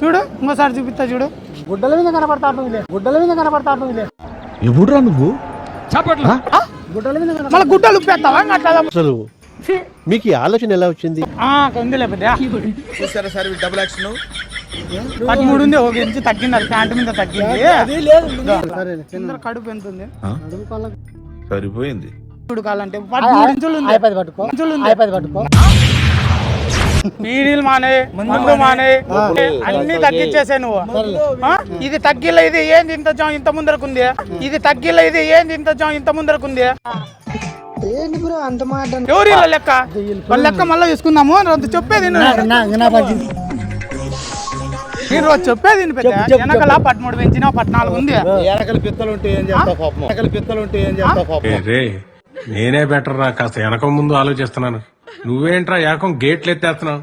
చూడు ఇంకోసారి చూపిస్తా చూడు. గుడ్డల మీద కనపడతా గుడ్డల మీద కనపడతా ఉంటుందిలే ఎవడురా నువ్వు? గుడ్డల మీద మళ్ళీ గుడ్డలు ఉప్పేస్తావా? ఇంకా అట్లా అసలు మీకు ఈ ఆలోచన ఎలా వచ్చింది? ఆ, ఉందిలే పెద్ద చూసారా సార్ డబుల్ యాక్షన్ పదమూడు ఉంది ఒక ఇంచు తగ్గింది అది ప్యాంట్ మీద తగ్గింది. కడుపు ఎంత ఉంది? సరిపోయింది. చూడు కాలంటే పదమూడు ఇంచులు ఉంది. ఇంచులు ఉంది. బీడీలు మానే మందు మానే. అన్ని తగ్గించేసే నువ్వు. ఆ? ఇది తగ్గిల ఇది ఏంది ఇంత జా ఇంత ముందరకుంది? ఇది తగ్గిల ఇది ఏంది ఇంత జా ఇంత ముందరకుంది? ఎవరి వీళ్ళ లెక్క? వాళ్ళ లెక్క మళ్ళీ తీసుకుందాము అంత చెప్పేది. మీరు రోజు చెప్పేది వెనకాల పదమూడు పెంచిన పద్నాలుగు ఉంది. ఎనకల పిత్తలు ఉంటే ఏం చేస్తావు పాపం ఎనకల పిత్తలు ఉంటే ఏం చేస్తావు పాపం నేనే బెటర్ రా కాస్త వెనక ముందు ఆలోచిస్తున్నాను. నువ్వేంట్రా ఏకం గేట్లు ఎత్తేస్తున్నావు?